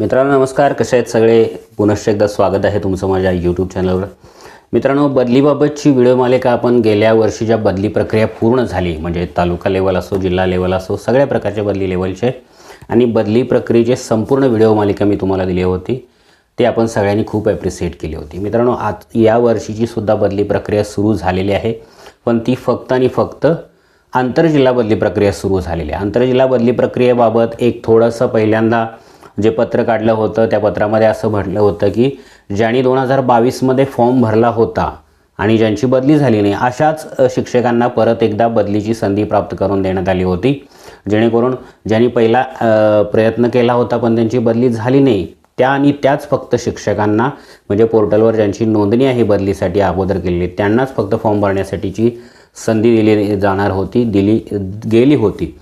मित्रांनो नमस्कार. कसे आहेत सगळे? पुनश्च एकदा स्वागत आहे तुमचं माझ्या यूट्यूब चॅनलवर मित्रांनो बदलीबाबतची व्हिडिओ मालिका आपण गेल्या वर्षीच्या बदली प्रक्रिया पूर्ण झाली. म्हणजे तालुका लेवल असो जिल्हा लेवल असो सगळ्या प्रकारच्या बदली लेवलचे आणि बदली प्रक्रियेचे संपूर्ण व्हिडिओ मालिका मी तुम्हाला दिली होती. ते आपण सगळ्यांनी खूप ॲप्रिसिएट केली होती. मित्रांनो आज या वर्षीची सुद्धा बदली प्रक्रिया सुरू झालेली आहे. पण ती फक्त आणि फक्त आंतरजिल्हा बदली प्रक्रिया सुरू झालेली आहे. आंतरजिल्हा बदली प्रक्रियेबाबत एक थोडंसं पहिल्यांदा जे पत्र काढलं होतं त्या पत्रामध्ये असं म्हटलं होतं की ज्यांनी दोन हजार बावीसमध्ये फॉर्म भरला होता आणि ज्यांची बदली झाली नाही अशाच शिक्षकांना परत एकदा बदलीची संधी प्राप्त करून देण्यात आली होती. जेणेकरून ज्यांनी पहिला प्रयत्न केला होता पण त्यांची बदली झाली नाही त्या आणि त्याच फक्त शिक्षकांना म्हणजे पोर्टलवर ज्यांची नोंदणी आहे बदलीसाठी अगोदर केलेली त्यांनाच फक्त फॉर्म भरण्यासाठीची संधी दिली जाणार होती दिली गेली होती.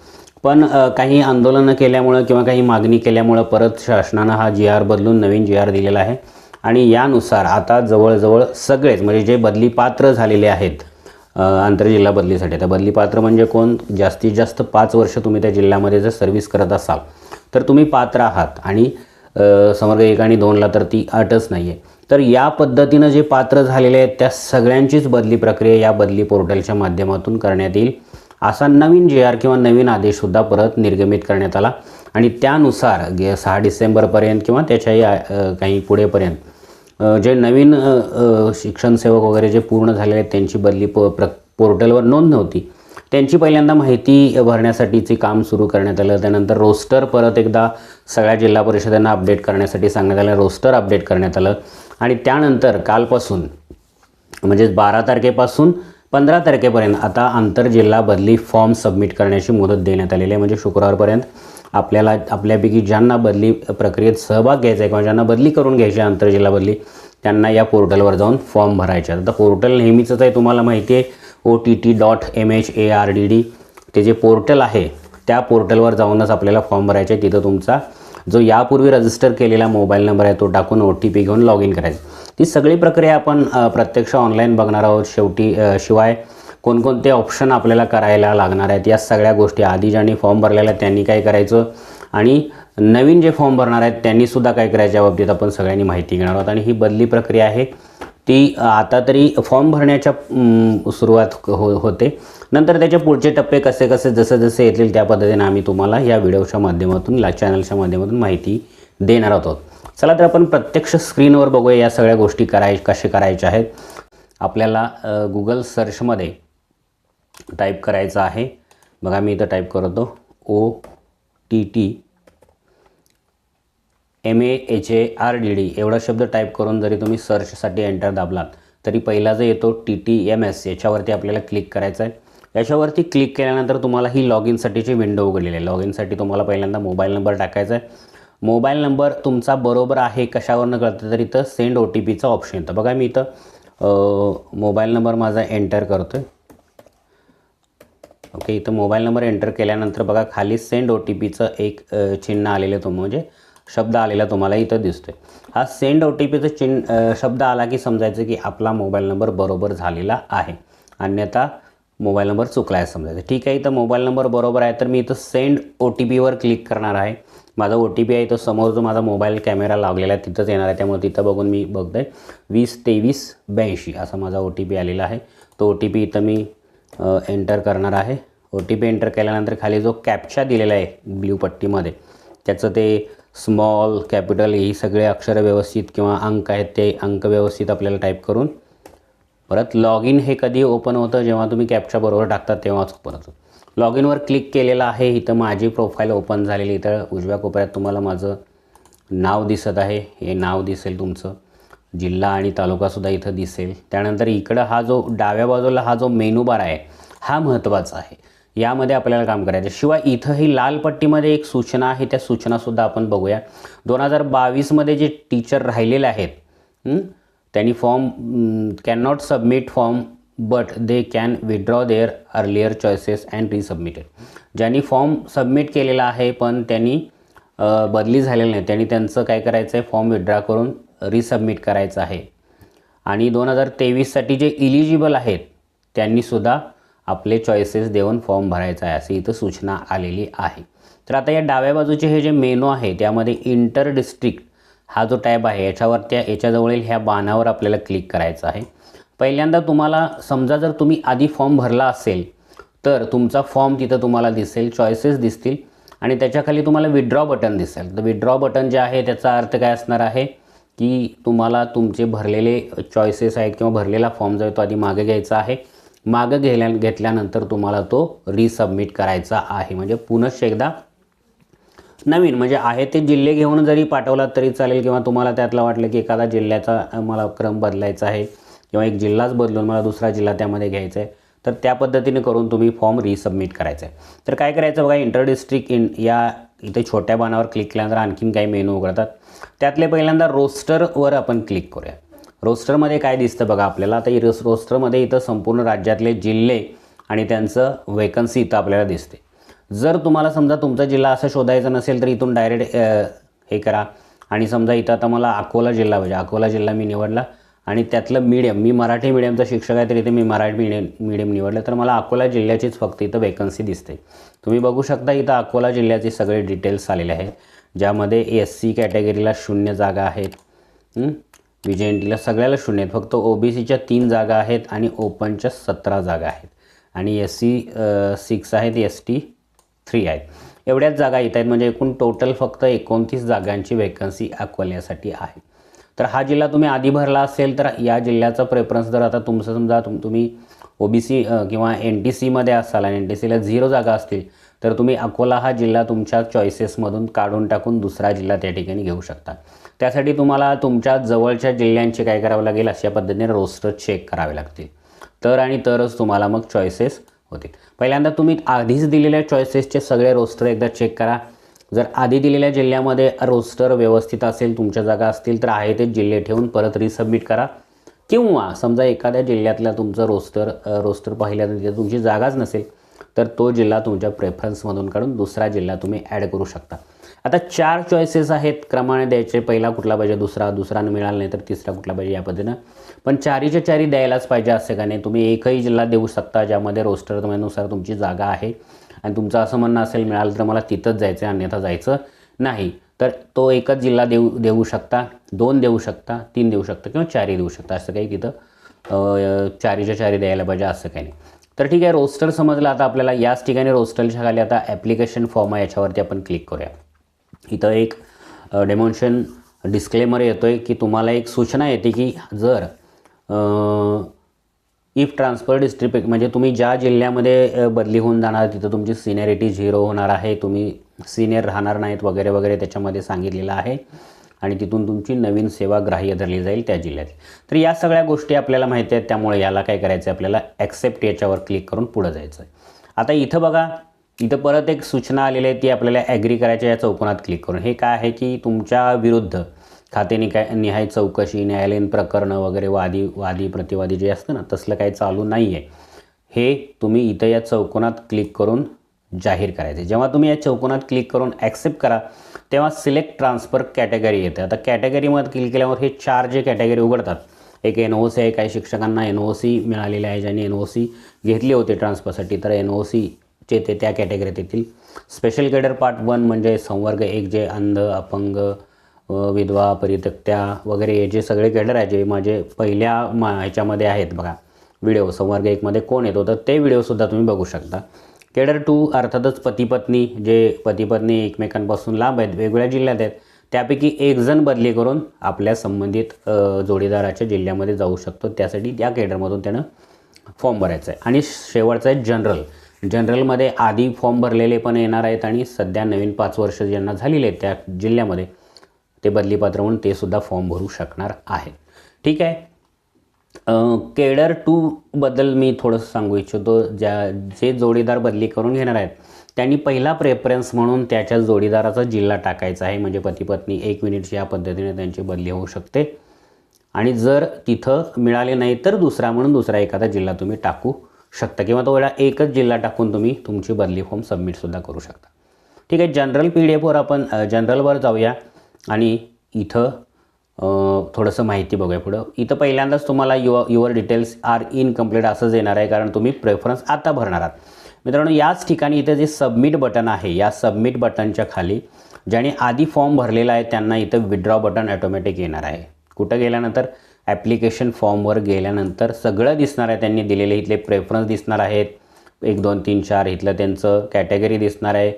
पण काही आंदोलनं केल्यामुळं किंवा काही मागणी केल्यामुळं परत शासनानं हा जी आर बदलून नवीन जी आर दिलेला आहे. आणि यानुसार आता जवळजवळ सगळेच म्हणजे जे बदली पात्र झालेले आहेत आंतरजिल्हा बदलीसाठी आता बदली पात्र म्हणजे कोण? जास्तीत जास्त पाच वर्ष तुम्ही त्या जिल्ह्यामध्ये जर सर्व्हिस करत असाल तर तुम्ही पात्र आहात. आणि समर्ग एक आणि दोनला तर ती अटच नाही आहे तर या पद्धतीनं जे पात्र झालेले आहेत त्या सगळ्यांचीच बदली प्रक्रिया या बदली पोर्टलच्या माध्यमातून करण्यात येईल. असा नवीन जी आर किंवा नवीन आदेशसुद्धा परत निर्गमित करण्यात आला. आणि त्यानुसार गे सहा डिसेंबरपर्यंत किंवा त्याच्याही काही पुढेपर्यंत जे नवीन शिक्षण सेवक वगैरे जे पूर्ण झालेले आहेत त्यांची बदली प प्र पोर्टलवर नोंद नव्हती. त्यांची पहिल्यांदा माहिती भरण्यासाठीचे काम सुरू करण्यात आलं. त्यानंतर रोस्टर परत एकदा सगळ्या जिल्हा परिषदांना अपडेट करण्यासाठी सांगण्यात आलं. रोस्टर अपडेट करण्यात आलं. आणि त्यानंतर कालपासून म्हणजेच बारा तारखेपासून पंधरा तारखेपर्यंत आता आंतरजिल्हा बदली फॉर्म सबमिट करण्याची मुदत देण्यात आलेली आहे म्हणजे शुक्रवारपर्यंत आपल्याला आपल्यापैकी ज्यांना बदली प्रक्रियेत सहभाग घ्यायचा आहे किंवा ज्यांना बदली करून घ्यायची आहे आंतरजिल्हा बदली त्यांना या पोर्टलवर जाऊन फॉर्म भरायचे आहेत. आता पोर्टल नेहमीचंच आहे तुम्हाला माहिती आहे O T T dot M H A R D D ते जे पोर्टल आहे त्या पोर्टलवर जाऊनच आपल्याला फॉर्म भरायचे आहे. तिथं तुमचा जो यापूर्वी रजिस्टर केलेला मोबाईल नंबर आहे तो टाकून ओ टी पी घेऊन लॉग इन करायचं ती सगळी प्रक्रिया आपण प्रत्यक्ष ऑनलाईन बघणार आहोत. शेवटी शिवाय कोणकोणते ऑप्शन आपल्याला करायला लागणार आहेत या सगळ्या गोष्टी आधी ज्यांनी फॉर्म भरलेला आहे त्यांनी काय करायचं? आणि नवीन जे फॉर्म भरणार आहेत त्यांनीसुद्धा काय करायच्या बाबतीत आपण सगळ्यांनी माहिती घेणार आहोत. आणि ही बदली प्रक्रिया आहे. ती आता तरी फॉर्म भरण्याच्या सुरुवात हो होते. नंतर त्याचे पुढचे टप्पे कसे कसे जसे जसे येतील त्या पद्धतीने आम्ही तुम्हाला या व्हिडिओच्या माध्यमातून ला चॅनलच्या माध्यमातून माहिती देणार आहोत. चला तर आपण प्रत्यक्ष स्क्रीनवर बघूया या सगळ्या गोष्टी कराय कसे करायच्या आहेत. आपल्याला गुगल सर्चमध्ये टाईप करायचं आहे. बघा मी इथं टाईप करतो. O T T M A H A R D D एवढा शब्द टाईप करून जरी तुम्ही सर्चसाठी एंटर दाबलात तरी पहिला जो येतो टी टी एम एस याच्यावरती आपल्याला क्लिक करायचं आहे. याच्यावरती क्लिक केल्यानंतर तुम्हाला ही लॉग इनसाठीची विंडो उघडलेली आहे. लॉग इनसाठी तुम्हाला पहिल्यांदा मोबाईल नंबर टाकायचा आहे. मोबाईल नंबर तुमचा बरोबर आहे कशावरनं कळतं तर इथं सेंड ओ टी पीचा ऑप्शन येतं. बघा मी इथं मोबाईल नंबर माझा एंटर करतो आहे ओके इथं मोबाईल नंबर एंटर केल्यानंतर बघा खाली सेंड ओ टी पीचं एक चिन्ह आलेलं तुम म्हणजे शब्द आलेला तुम्हाला इथं दिसतोय. हा सेंड ओ टी पीचं चिन्ह शब्द आला की समजायचं की आपला मोबाईल नंबर बरोबर झालेला आहे. अन्यथा मोबाईल नंबर चुकला आहे समजायचं. ठीक आहे इथं मोबाईल नंबर बरोबर आहे तर मी इथं सेंड ओ टी पीवर क्लिक करणार आहे. माझा ओ टी पी आहे तो समोर जो माझा मोबाईल कॅमेरा लागलेला आहे तिथंच येणार आहे. त्यामुळे तिथं बघून मी बघतोय. वीस तेवीस ब्याऐंशी असा माझा ओ टी पी आलेला आहे. तो ओ टी पी इथं मी एंटर करणार आहे. ओ टी पी एंटर केल्यानंतर खाली जो कॅप्चा दिलेला आहे ब्ल्यू पट्टीमध्ये त्याचं ते स्मॉल कॅपिटल ही सगळे अक्षरं व्यवस्थित किंवा अंक आहेत ते अंक व्यवस्थित आपल्याला टाईप करून परत लॉग इन हे कधी ओपन होतं जेव्हा तुम्ही कॅप्चा बरोबर टाकता तेव्हाच ओपन होतं लॉग इनवर क्लिक केलेलं आहे. इथं माझी प्रोफाईल ओपन झालेली. इथं उजव्या कोपऱ्यात तुम्हाला माझं नाव दिसत आहे. हे नाव दिसेल तुमचं. जिल्हा आणि तालुकासुद्धा इथं दिसेल. त्यानंतर इकडं हा जो डाव्या बाजूला हा जो मेनू बार आहे हा महत्त्वाचा आहे. यामध्ये आपल्याला काम करायचं शिवाय इथं ही लाल पट्टीमध्ये एक सूचना आहे. त्या सूचनासुद्धा आपण बघूया. दोन हजार बावीसमध्ये जे टीचर राहिलेले आहेत त्यांनी form can not submit form but they can withdraw their earlier choices and resubmitted ज्यांनी फॉर्म सबमिट केलेला आहे पण त्यांनी बदली झालेली नाही. त्यांनी त्यांचं काय करायचं आहे फॉर्म विड्रॉ करून रिसबमिट करायचं आहे. आणि दोन हजार तेवीससाठी जे इलिजिबल आहेत त्यांनीसुद्धा आपले चॉईसेस देऊन फॉर्म भरायचा आहे अशी इथं सूचना आलेली आहे. तर आता या डाव्या बाजूचे हे जे मेनू आहे त्यामध्ये इंटर डिस्ट्रिक्ट हा जो टॅब आहे याच्यावर त्या याच्याजवळील ह्या बाणावर आपल्याला क्लिक करायचं आहे. पहिल्यांदा तुम्हाला समजा जर तुम्ही आधी फॉर्म भरला असेल तर तुमचा फॉर्म तिथं तुम्हाला दिसेल चॉईसेस दिसतील आणि त्याच्याखाली तुम्हाला विड्रॉ बटन दिसेल. तर विड्रॉ बटन जे आहे त्याचा अर्थ काय असणार आहे? की तुम्हाला तुमचे भरलेले चॉईसेस आहेत किंवा भरलेला फॉर्म जो आहे तो आधी मागे घ्यायचा आहे. मागं घेल्या घेतल्यानंतर तुम्हाला तो रिसबमिट करायचा आहे. म्हणजे पुनश्च एकदा नवीन म्हणजे आहे ते जिल्हे घेऊन जरी पाठवलात तरी चालेल किंवा तुम्हाला त्यातलं वाटलं की एखादा जिल्ह्याचा मला क्रम बदलायचा आहे. किंवा एक जिल्हाच बदलून मला दुसरा जिल्हा त्यामध्ये घ्यायचा आहे तर त्या पद्धतीने करून तुम्ही फॉर्म रिसबमिट करायचा आहे तर काय करायचं बघा इंटर डिस्ट्रिक्ट इन या इथे छोट्या बाणावर क्लिक केल्यानंतर आणखीन काही मेनू उघडतात. त्यातले पहिल्यांदा रोस्टरवर आपण क्लिक करूया. रोस्टरमध्ये काय दिसतं बघा आपल्याला? आता रोस रोस्टरमध्ये इथं संपूर्ण राज्यातले जिल्हे आणि त्यांचं वेकन्सी इथं आपल्याला दिसते. जर तुम्हाला समजा तुमचा जिल्हा असं शोधायचा नसेल तर इथून डायरेक्ट हे करा. आणि समजा इथं आता मला अकोला जिल्हा पाहिजे. अकोला जिल्हा मी निवडला. आणि त्यातलं मीडियम मी मराठी मीडियमचा शिक्षक आहे तर इथे मी मराठी मीडियम मीडियम निवडलं तर मला अकोला जिल्ह्याचीच फक्त इथं वेकन्सी दिसते. तुम्ही बघू शकता इथं अकोला जिल्ह्याचे सगळे डिटेल्स आलेले आहेत ज्यामध्ये एस सी कॅटेगरीला शून्य जागा आहेत विजेंटीला विजयंतीला सगळ्याला शून्य आहेत फक्त ओ बी सीच्या तीन जागा आहेत आणि ओपनच्या सतरा जागा आहेत. आणि एस सी सिक्स आहेत एस टी थ्री आहेत. एवढ्याच जागा येत आहेत म्हणजे एकूण टोटल फक्त एकोणतीस जागांची वेकन्सी अकोल्यासाठी आहे. तर हा जिल्हा तुम्ही आधी भरला असेल तर या जिल्ह्याचा प्रेफरन्स जर आता तुमचं समजा तुम तुम्ही ओ बी सी किंवा एन टी सीमध्ये असाल आणि एन टी सीला झिरो जागा असतील तर तुम्ही अकोला हा जिल्हा तुमच्या चॉईसेसमधून काढून टाकून दुसरा जिल्हा त्या ठिकाणी घेऊ शकता. त्यासाठी तुम्हाला तुमच्या जवळच्या जिल्ह्यांचे काय करावं लागेल अशा पद्धतीने रोस्टर चेक करावे लागतील. तर आणि तरच तुम्हाला मग चॉईसेस होतील. पहिल्यांदा तुम्ही आधीच दिलेल्या चॉईसेसचे सगळे रोस्टर एकदा चेक करा. जर आधी दिलेल्या जिल्ह्यामध्ये रोस्टर व्यवस्थित असेल तुमच्या जागा असतील तर आहे ते जिल्हे ठेवून परत रिसबमिट करा. किंवा समजा एखाद्या जिल्ह्यातला तुमचं रोस्टर रोस्टर पाहिलं तर तिथे तुमची जागाच नसेल तर तो जिल्हा तुमच्या प्रेफरन्समधून काढून दुसरा जिल्हा तुम्ही ॲड करू शकता. आता चार चॉईसेस आहेत क्रमाने द्यायचे. पहिला कुठला पाहिजे दुसरा दुसरा न मिळाला नाही तर तिसरा कुठला पाहिजे या पद्धतीनं. पण चारीच्या चारी द्यायलाच पाहिजे असं का नाही तुम्ही एकही जिल्हा देऊ शकता ज्यामध्ये रोस्टर म्हणजे नुसार तुमची जागा आहे. आणि तुमचं असं म्हणणं असेल मिळालं तर मला तिथंच जायचं आहे अन्यथा जायचं नाही. तर तो एकच जिल्हा देऊ देऊ शकता दोन देऊ शकता तीन देऊ शकता किंवा चारही देऊ शकता असं काही तिथं चारीच्या चारी द्यायला पाहिजे असं काही नाही. तर ठीक आहे रोस्टर समजलं आता आपल्याला याच ठिकाणी रोस्टरच्या खाली आता ॲप्लिकेशन फॉर्म आहे याच्यावरती आपण क्लिक करूया. इथं एक डेमॉन्शन डिस्क्लेमर येतो आहे की तुम्हाला एक सूचना येते की जर इफ ट्रान्सफर डिस्ट्रिक्ट म्हणजे तुम्ही ज्या जिल्ह्यामध्ये बदली होऊन जाणार तिथं तुमची सिनियरिटी झिरो होणार आहे तुम्ही सिनियर राहणार नाहीत वगैरे वगैरे त्याच्यामध्ये सांगितलेलं आहे. आणि तिथून तुमची नवीन सेवा ग्राह्य धरली जाईल त्या जिल्ह्यात. तर या सगळ्या गोष्टी आपल्याला माहिती आहेत त्यामुळे याला काय करायचं आहे आपल्याला ॲक्सेप्ट याच्यावर क्लिक करून पुढं जायचं आहे आता इथं बघा इथं परत एक सूचना आलेली आहे ती आपल्याला ॲग्री करायच्या या चौकोनात क्लिक करून. हे काय आहे की तुमच्या विरुद्ध खाते निकाय निहाय चौकशी न्यायालयीन प्रकरणं वगैरे वादी वादी प्रतिवादी जे असतं ना तसलं काही चालू नाही आहे हे तुम्ही इथं या चौकोनात क्लिक करून जाहीर करायचे. जेव्हा तुम्ही या चौकोनात क्लिक करून ॲक्सेप्ट करा तेव्हा सिलेक्ट ट्रान्सफर कॅटेगरी येते. आता कॅटेगरीमध्ये क्लिक केल्यावर हे चार जे कॅटेगरी उघडतात एक एन ओ सी आहे काही शिक्षकांना एन ओ सी मिळालेली आहे ज्यांनी एन ओ सी घेतली होती ट्रान्सफरसाठी तर एन ओ सीचे ते त्या कॅटेगरीत येतील. स्पेशल केडर पार्ट वन म्हणजे संवर्ग एक जे अंध अपंग विधवा परित्यक्त्या वगैरे हे जे सगळे केडर आहे जे माझे पहिल्या मा ह्याच्यामध्ये आहेत बघा. व्हिडिओ संवर्ग एकमध्ये कोण येतो तर ते व्हिडिओसुद्धा तुम्ही बघू शकता. केडर टू अर्थातच पतीपत्नी जे पतीपत्नी एकमेकांपासून लांब आहेत वेगवेगळ्या जिल्ह्यात आहेत त्यापैकी एक जण बदली करून आपल्या संबंधित जोडीदाराच्या जिल्ह्यामध्ये जाऊ शकतो. त्यासाठी त्या केडरमधून त्यानं फॉर्म भरायचा आहे. आणि शेवटचं आहे जनरल जनरलमध्ये आधी फॉर्म भरलेले पण येणार आहेत आणि सध्या नवीन पाच वर्ष ज्यांना झालेले आहेत त्या जिल्ह्यामध्ये ते बदलीपत्र म्हणून ते सुद्धा फॉर्म भरू शकणार आहेत ठीक आहे? केडर टूबद्दल मी थोडंसं सांगू इच्छितो. ज्या जे जोडीदार बदली करून घेणार आहेत त्यांनी पहिला प्रेफरन्स म्हणून त्याच्या जोडीदाराचा जिल्हा टाकायचा आहे. म्हणजे पती पत्नी एक मिनिटची या पद्धतीने त्यांची बदली होऊ शकते. आणि जर तिथं मिळाले नाही तर दुसरा म्हणून दुसरा एखादा जिल्हा तुम्ही टाकू शकता. किंवा तो वेळा एकच जिल्हा टाकून तुम्ही तुमची बदली फॉर्म सबमिटसुद्धा करू शकता. ठीक आहे? जनरल पी डी एफवर आपण जनरलवर जाऊया. आणि इथं थोडंसं माहिती बघूया पुढं. इथं पहिल्यांदाच तुम्हाला your your details are incomplete असंच येणार आहे कारण तुम्ही प्रेफरन्स आता भरणार आहात. मित्रांनो याच ठिकाणी इथं जे सबमिट बटन आहे या सबमिट बटनच्या खाली ज्याने आधी फॉर्म भरलेला आहे त्यांना इथं विड्रॉ बटन ॲटोमॅटिक येणार आहे. कुठं गेल्यानंतर? ॲप्लिकेशन फॉर्मवर गेल्यानंतर सगळं दिसणार आहे त्यांनी दिलेले इथले प्रेफरन्स दिसणार आहेत. एक दोन तीन चार इथलं त्यांचं कॅटेगरी दिसणार आहे.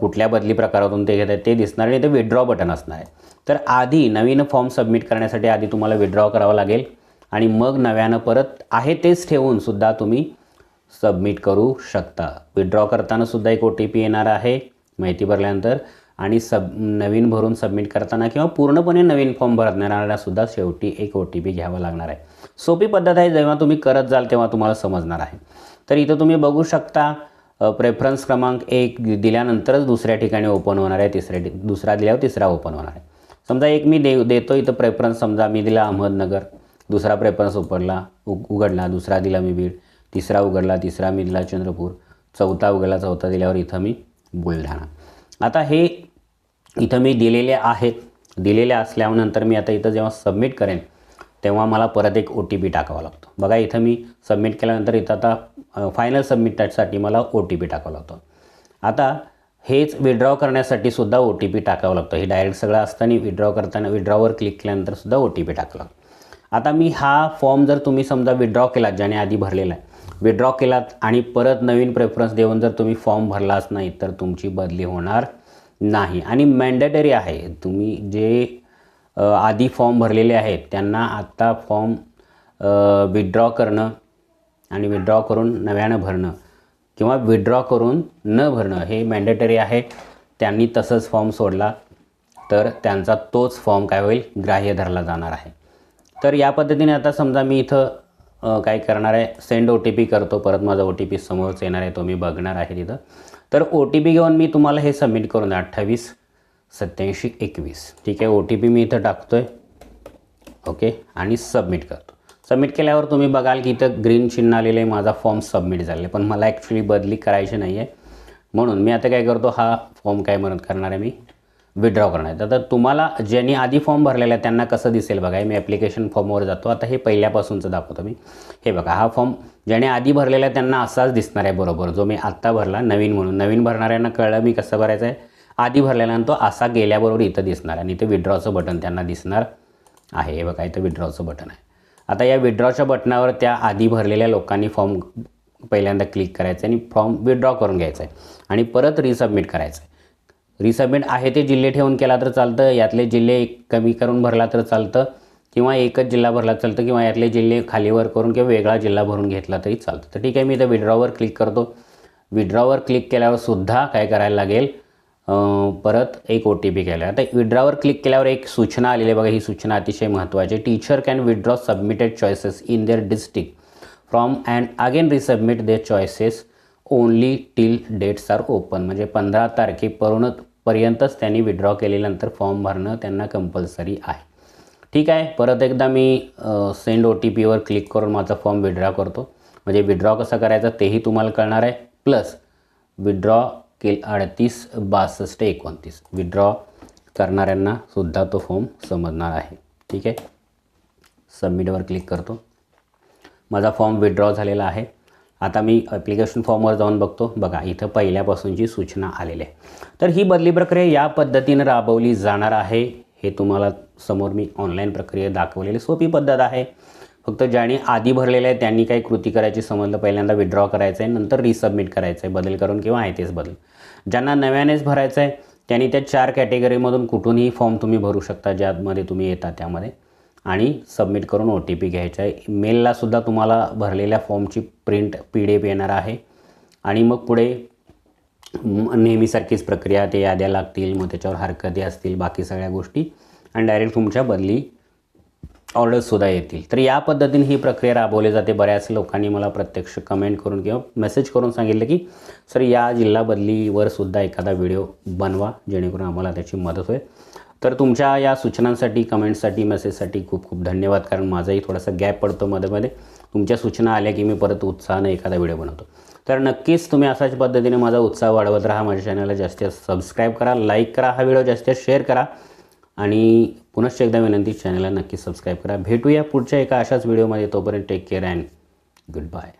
कुठल्या बदली प्रकारातून ते घेत आहेत ते दिसणार आणि ते विड्रॉ बटन असणार आहे. तर आधी नवीन फॉर्म सबमिट करण्यासाठी आधी तुम्हाला विड्रॉ करावं लागेल. आणि मग नव्यानं परत आहे तेच ठेवून सुद्धा तुम्ही सबमिट करू शकता. विड्रॉ करताना सुद्धा एक ओ टी पी येणार आहे माहिती भरल्यानंतर. आणि सब नवीन भरून सबमिट करताना किंवा पूर्णपणे नवीन फॉर्म भरणाऱ्याला सुद्धा शेवटी एक ओ टी पी घ्यावा लागणार आहे. सोपी पद्धत आहे जेव्हा तुम्ही करत जाल तेव्हा तुम्हाला समजणार आहे. तर इथं तुम्ही बघू शकता प्रेफरन्स क्रमांक एक दिल्यानंतरच दुसऱ्या ठिकाणी ओपन होणार आहे तिसऱ्या दुसरा दिल्यावर तिसरा ओपन होणार आहे. समजा एक मी दे देतो इथं प्रेफरन्स समजा मी दिला अहमदनगर दुसरा प्रेफरन्स उघडला उ उघडला दुसरा दिला मी बीड तिसरा उघडला तिसरा मी दिला चंद्रपूर चौथा उघडला चौथा दिल्यावर इथं मी बुलढाणा. आता हे इथं मी दिलेले आहेत दिलेले असल्यानंतर मी आता इथं जेव्हा सबमिट करेन तेव्हा मला परत एक ओ टी पी टाकावा लागतो. बघा इथं मी सबमिट केल्यानंतर इथं आता फायनल सबमिटसाठी मला ओ टी पी टाकावा लागतो. आता हेच विड्रॉ करण्यासाठी सुद्धा ओ टी पी टाकावं लागतं. हे डायरेक्ट सगळं असताना विड्रॉ करताना विड्रॉवर क्लिक केल्यानंतर सुद्धा ओ टी पी टाकावं लागतं. आता मी हा फॉर्म जर तुम्ही समजा विड्रॉ केलात ज्याने आधी भरलेला आहे विड्रॉ केलात आणि परत नवीन प्रेफरन्स देऊन जर तुम्ही फॉर्म भरलाच नाही तर तुमची बदली होणार नाही. आणि मॅन्डेटरी आहे. तुम्ही जे आधी फॉर्म भरलेले आहेत त्यांना आत्ता फॉर्म विड्रॉ करणं आणि विड्रॉ करून नव्यानं भरणं. किंवा विड्रॉ करून न भरणं हे मॅन्डेटरी आहे. त्यांनी तसंच फॉर्म सोडला तर त्यांचा तोच फॉर्म काय होईल? ग्राह्य धरला जाणार आहे. तर या पद्धतीने आता समजा मी इथं काय करणार आहे? सेंड ओ टी पी करतो. परत माझा ओ टी पी समोरच येणार आहे. तो मी बघणार आहे तिथं. तर ओ टी पी घेऊन मी तुम्हाला हे सबमिट करून द्या अठ्ठावीस सत्याऐंशी एकवीस. ठीक आहे? ओ टी पी मी इथं टाकतो आहे ओके? आणि सबमिट करतो. सबमिट केल्यावर तुम्ही बघाल की इथं ग्रीन चिन्ह आलेलं आहे माझा फॉर्म सबमिट झालेला पण मला ॲक्च्युली बदली करायची नाही आहे म्हणून मी आता काय करतो हा फॉर्म काय म्हणत करणार आहे मी? विड्रॉ करणार आहे. तर तुम्हाला ज्यांनी आधी फॉर्म भरलेला आहे त्यांना कसं दिसेल बघा मी ॲप्लिकेशन फॉर्मवर जातो. आता हे पहिल्यापासूनचं दाखवतो मी. हे बघा हा फॉर्म ज्याने आधी भरलेला आहे त्यांना असाच दिसणार आहे बरोबर. जो मी आत्ता भरला नवीन म्हणून. नवीन भरणाऱ्यांना कळलं मी कसं भरायचं आहे? आधी भरलेल्यानं तो असा गेल्याबरोबर इथं दिसणार आणि इथे विड्रॉचं बटन त्यांना दिसणार आहे. हे बघा इथं विड्रॉचं बटन आहे. आता या विड्रॉच्या बटनावर त्या आधी भरलेल्या लोकांनी फॉर्म पहिल्यांदा क्लिक करायचं आणि फॉर्म विड्रॉ करून घ्यायचा आहे आणि परत रिसबमिट करायचं आहे रिसबमिट आहे ते जिल्हे ठेवून केला तर चालतं यातले जिल्हे कमी करून भरला तर चालतं किंवा एकच जिल्हा भरला चालतं किंवा यातले जिल्हे खालीवर करून किंवा वेगळा जिल्हा भरून घेतला तरी चालतं. तर ठीक आहे मी इथं विड्रॉवर क्लिक करतो. विड्रॉवर क्लिक केल्यावर सुद्धा काय करायला लागेल? परत एक ओ टी पी केला आता विड्रॉवर क्लिक केल्यावर एक सूचना आलेली आहे. बघा ही सूचना अतिशय महत्त्वाची teacher can withdraw submitted choices in their district from and again resubmit their choices only till dates are open म्हणजे पंधरा तारखेपर्यंत पर्यंतच त्यांनी विड्रॉ केल्यानंतर फॉर्म भरणं त्यांना कंपल्सरी आहे. ठीक आहे? परत एकदा मी सेंड ओ टी पीवर क्लिक करून माझा फॉर्म विड्रॉ करतो. म्हणजे विड्रॉ कसं करायचं तेही तुम्हाला कळणार आहे. प्लस विड्रॉ के अडतीस बासष्ट एकोणतीस. विड्रॉ करणाऱ्यांना सुद्धा तो फॉर्म समजणार आहे. ठीक आहे? सबमिटवर क्लिक करतो. माझा फॉर्म विड्रॉ झालेला आहे. आता मी ॲप्लिकेशन फॉर्मवर जाऊन बघतो. बघा इथं पहिल्यापासूनची सूचना आलेली आहे. तर ही बदली प्रक्रिया या पद्धतीनं राबवली जाणार आहे हे तुम्हाला समोर मी ऑनलाईन प्रक्रिया दाखवलेली सोपी पद्धत आहे. फक्त ज्याने आधी भरलेलं आहे त्यांनी काही कृती करायची समजलं पहिल्यांदा विड्रॉ करायचं आहे नंतर रिसबमिट करायचं आहे बदल करून किंवा आहे तेच बदल. ज्यांना नव्यानेच भरायचं आहे त्यांनी त्या चार कॅटेगरीमधून कुठूनही फॉर्म तुम्ही भरू शकता ज्यामध्ये तुम्ही येता त्यामध्ये. आणि सबमिट करून ओ टी पी घ्यायचा आहे. मेललासुद्धा तुम्हाला भरलेल्या फॉर्मची प्रिंट पी डी एफ येणार आहे. आणि मग पुढे नेहमीसारखीच प्रक्रिया ते याद्या लागतील मग त्याच्यावर हरकती असतील बाकी सगळ्या गोष्टी. आणि डायरेक्ट तुमच्या बदली ऑर्डरसुद्धा येतील. तर या पद्धतीने ही प्रक्रिया राबवली जाते. बऱ्याच लोकांनी मला प्रत्यक्ष कमेंट करून किंवा मेसेज करून सांगितलं की सर या जिल्हा बदलीवर सुद्धा एखादा व्हिडिओ बनवा जेणेकरून आम्हाला त्याची मदत होईल. तर तुमच्या या सूचनांसाठी कमेंट्ससाठी मेसेजसाठी खूप खूप धन्यवाद. कारण माझाही थोडासा गॅप पडतो मध्ये मध्ये. तुमच्या सूचना आल्या की मी परत उत्साहाने एखादा व्हिडिओ बनवतो. तर नक्कीच तुम्ही अशाच पद्धतीने माझा उत्साह वाढवत राहा. माझ्या चॅनलला जास्तीत जास्त सबस्क्राईब करा लाईक करा. हा व्हिडिओ जास्तीत जास्त शेअर करा. आणि पुनश्च एकदा विनंती चॅनलला नक्की सबस्क्राईब करा. भेटूया पुढच्या एका अशाच व्हिडिओमध्ये तोपर्यंत take care and good bye